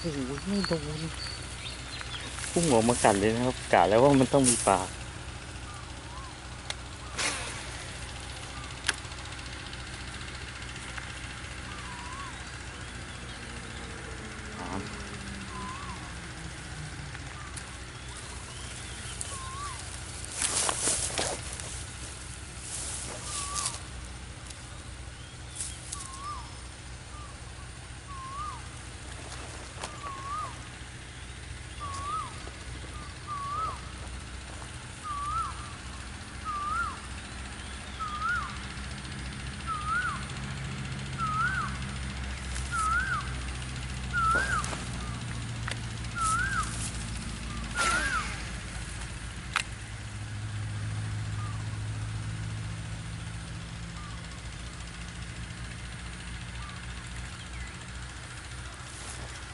โอ้โหไม่โดนพุ่งออกมากัดเลยนะครับกะแล้วว่ามันต้องมีปาก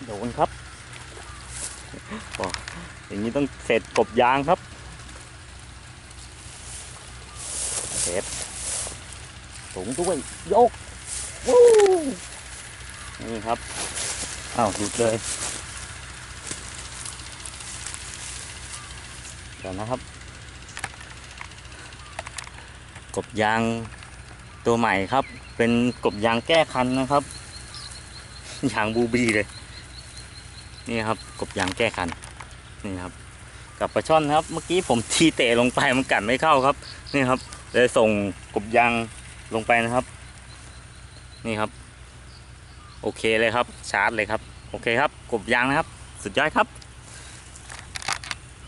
โดนครับโอ้อย่างนี้ต้องเสร็จกบยางครับเสร็จสูงด้วยยกวู้นี่ครับอ้าวหลุดเลยเดี๋ยวนะครับ กบยางตัวใหม่ครับ เป็นกบยางแก้คันนะครับยางบูบีเลย นี่ครับกบยางแก้คันนี่ครับกับปลาช่อนครับ เมื่อกี้ผมทีเตะลงไปมันกัดไม่เข้าครับ นี่ครับเลยส่งกบยางลงไปนะครับ นี่ครับ โอเคเลยครับชาร์จเลยครับ โอเคครับ กบยางนะครับ สุดยอดครับ